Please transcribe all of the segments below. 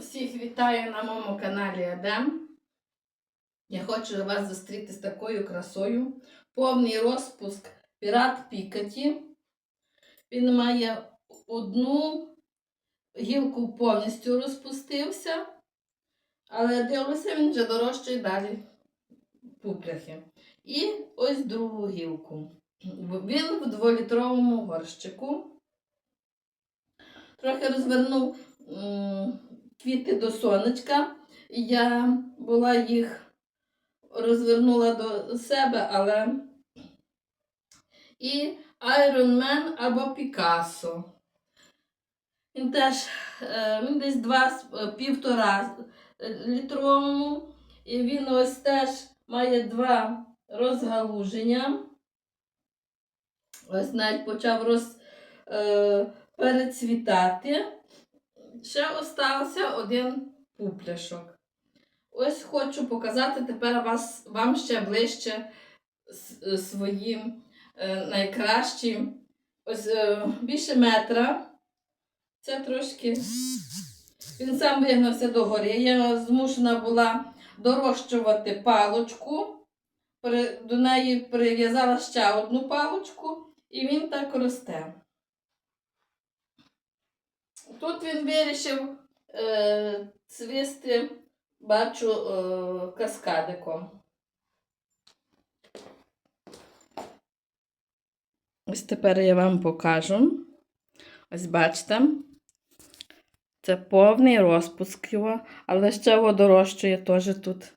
Всіх вітаю на моєму каналі Едем. Я хочу вас зустріти з такою красою. Повний розпуск Пірат Пікаті. Він має одну гілку повністю розпустився, але дивлюся, він вже дорожчий далі пупляхи. І ось другу гілку. Він в дволітровому горщику. Трохи розвернув квіти до сонечка. Я була їх розвернула до себе, але і Iron Man або Пікассо. Він теж е, він десь два е, півтора літровому. І він ось теж має два розгалуження. Ось навіть почав роз, е, перецвітати. Ще остався один пупляшок. Ось хочу показати тепер вас, вам ще ближче е, свої е, найкращі. Ось е, більше метра. Це трошки. Він сам вигнався до гори. Я змушена була дорощувати палочку. До неї прив'язала ще одну палочку, і він так росте. Тут він вирішив е, цвісти, бачу, е, каскадиком. Ось тепер я вам покажу. Ось бачите. Це повний розпуск його, але ще водорощує теж тут.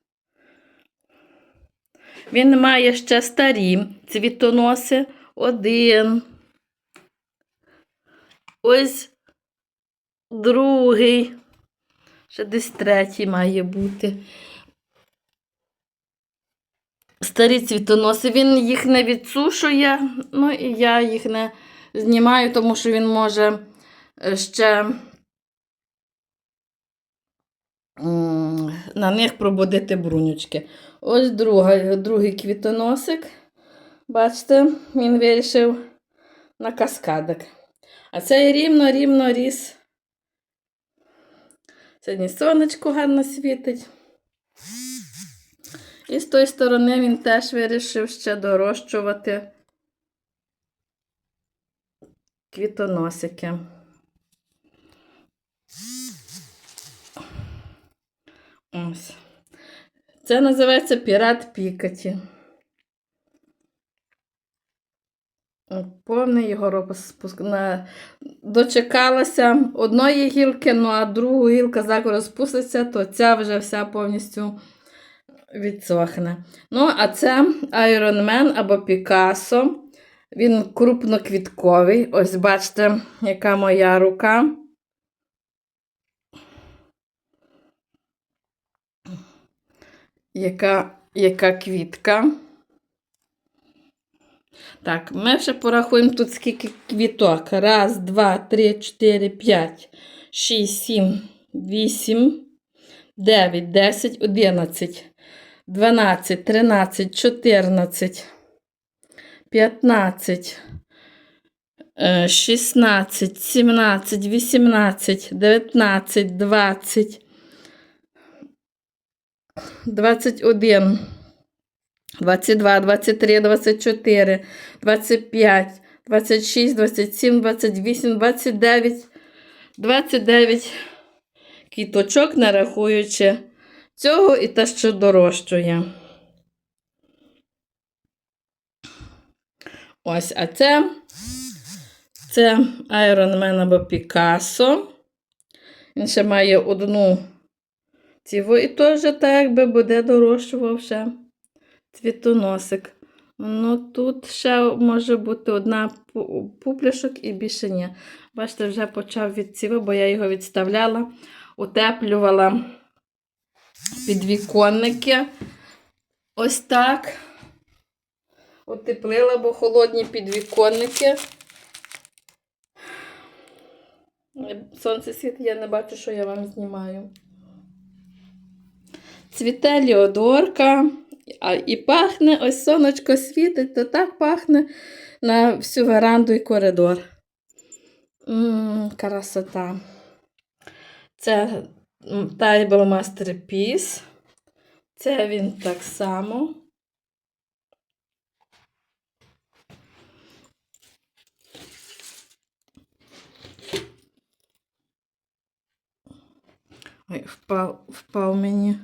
Він має ще старі цвітоноси. Один. Ось другий. Ще десь третій має бути. Старі цвітоноси. Він їх не відсушує, ну і я їх не знімаю, тому що він може е, ще на них пробудити брунючки. Ось друга, другий квітоносик. Бачите, він вирішив на каскадик. А цей рівно-рівно ріс. Сьогодні сонечко гарно світить. І з тої сторони він теж вирішив ще дорощувати квітоносики. Ось. Це називається пірат Пікаті. Повний його розпуск. На... Дочекалася одної гілки, ну а другу гілка зараз розпуститься, то ця вже вся повністю відсохне. Ну, а це Iron Man або Пікассо. Він крупноквітковий. Ось бачите, яка моя рука. Яка, яка квітка. Так, ми ще порахуємо тут скільки квіток. Раз, два, три, чотири, п'ять, шість, сім, вісім, дев'ять, десять, одинадцять, дванадцять, тринадцять, чотирнадцять, п'ятнадцять, е, шістнадцять, сімнадцять, вісімнадцять, дев'ятнадцять, двадцять, двадцять один. 22, 23, 24, 25, 26, 27, 28, 29, 29 квіточок, нарахуючи цього і те, що дорожчує. Ось, а це, це Iron Man або Picasso. Він ще має одну ціву і теж так якби буде дорожчував ще цвітоносик. Ну, тут ще може бути одна пу- пупляшок і більше ні. Бачите, вже почав відсіви, бо я його відставляла, утеплювала підвіконники. Ось так. Утеплила, бо холодні підвіконники. Сонце світить, я не бачу, що я вам знімаю. Цвіте ліодорка. А і пахне, ось сонечко світить, то так пахне на всю веранду і коридор. М, красота. Це Table Masterpiece. Це він так само. Ой, впав, впав мені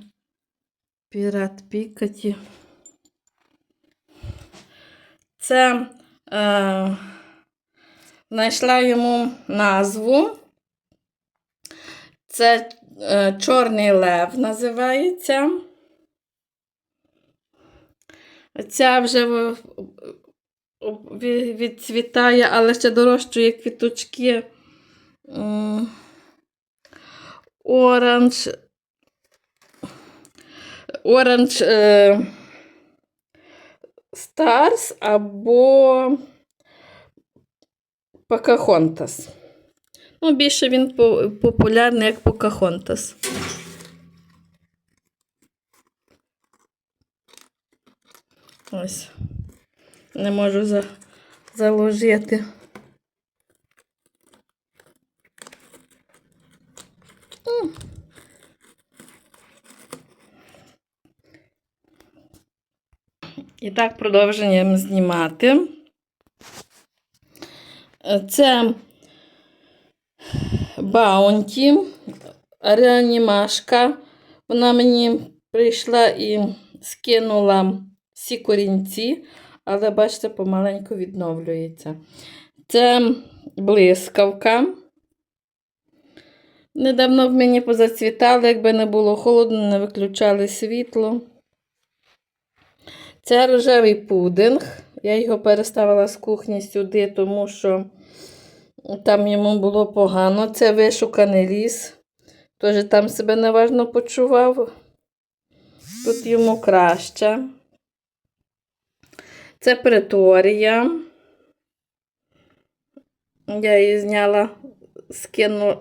пірат Пікаті. Це е, знайшла йому назву. Це е, Чорний лев називається. Ця вже відцвітає, але ще дорожчує квіточки. Оранж. Оранж е, Старс або Покахонтас. Ну, більше він популярний як Покахонтас. Ось. Не можу за, заложити. І так продовжуємо знімати. Це Баунті, реанімашка. Вона мені прийшла і скинула всі корінці, але бачите, помаленьку відновлюється. Це блискавка. Недавно в мені позацвітали, якби не було холодно, не виключали світло. Це рожевий пудинг. Я його переставила з кухні сюди, тому що там йому було погано. Це вишуканий ліс. Теж там себе неважно почував. Тут йому краще. Це преторія. Я її зняла, скину,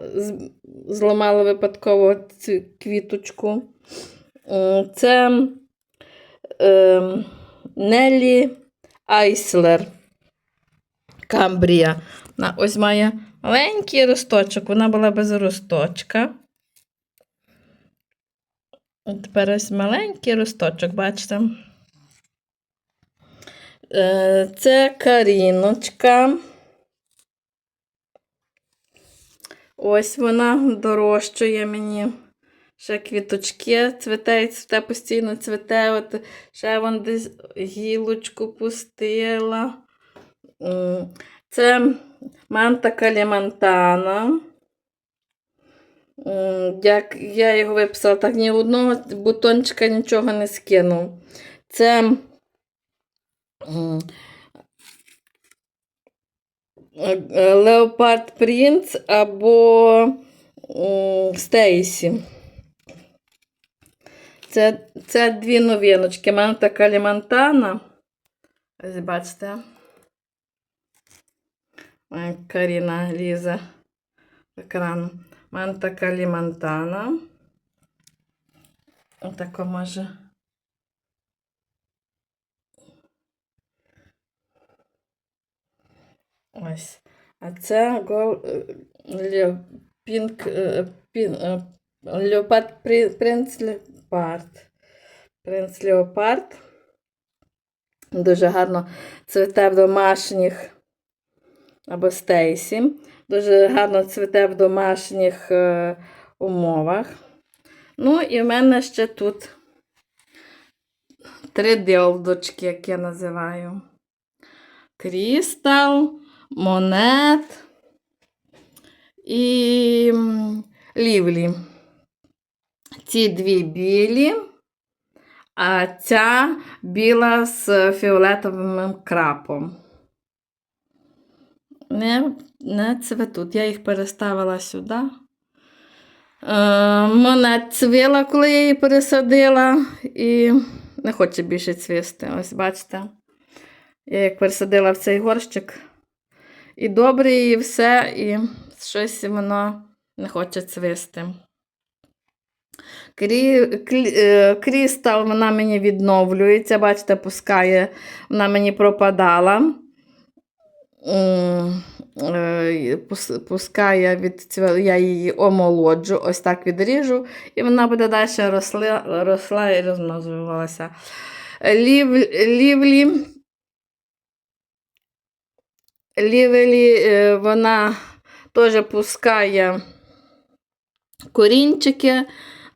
зламала випадково цю квіточку. Це ем, Неллі Айслер. Камбрія. Вона ось має маленький росточок. Вона була без росточка. От Тепер ось маленький росточок, бачите? Е, Це каріночка. Ось вона дорожчує мені. Ще квіточки цвіте, і цвіте постійно цвіте. От ще вон десь гілочку пустила. Це манта калімантана. Як я його виписала, так ні одного бутончика нічого не скинув. Це е, Леопард Принц або Стейсі. Це, це дві новиночки. Манта Калімантана. Ось бачите. Каріна лізе екран. Манта Калімантана. Отако може. Ось. А це гол е, Леопард принц Леопард. Дуже гарно цвіте в домашніх або стейсі. Дуже гарно цвіте в домашніх е, умовах. Ну, і в мене ще тут три ділдочки, як я називаю. Крістал, монет і лівлі. Ці дві білі, а ця біла з фіолетовим крапом. Не, не цветуть. Я їх переставила сюди. Е, монет цвіла, коли я її пересадила, і не хоче більше цвісти. Ось бачите. Я як пересадила в цей горщик. І добре, і все, і щось воно не хоче цвісти. Крі, е, крістал вона мені відновлюється, бачите, пускає, вона мені пропадала. е, пускає від цвя- я її омолоджу, ось так відріжу, і вона буде далі росла, росла і розмножувалася. Лів, лівлі, лівелі е, вона теж пускає корінчики,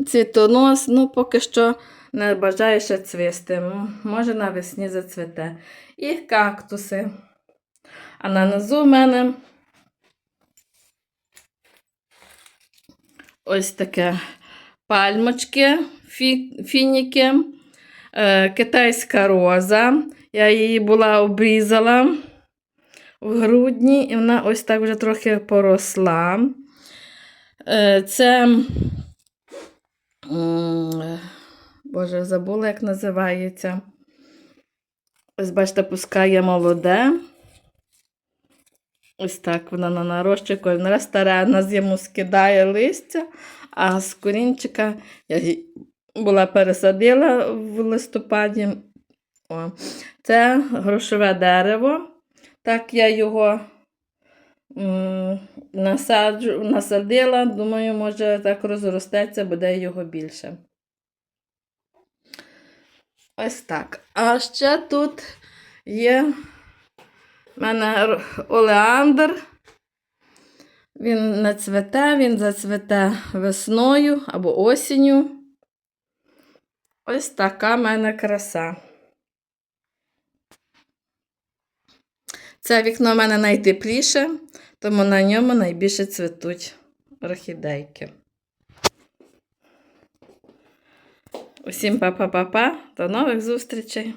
цвітонос, ну поки що не бажає ще цвісти. Може навесні зацвіте. І кактуси. А на низу в мене ось таке пальмочки, фі, фініки, е, китайська роза. Я її була обрізала в грудні, і вона ось так вже трохи поросла. Е, Це, Боже, забула, як називається. Ось, бачите, пускає молоде. Ось так вона на нарощує кожен раз стара на зиму скидає листя, а з корінчика я була пересадила в листопаді. О, це грошове дерево. Так я його насаджу, насадила. Думаю, може так розростеться, буде його більше. Ось так. А ще тут є в мене олеандр. Він не цвете, він зацвете весною або осінню. Ось така в мене краса. Це вікно в мене найтепліше, тому на ньому найбільше цвітуть орхідейки. Усім па-па-па-па, до нових зустрічей!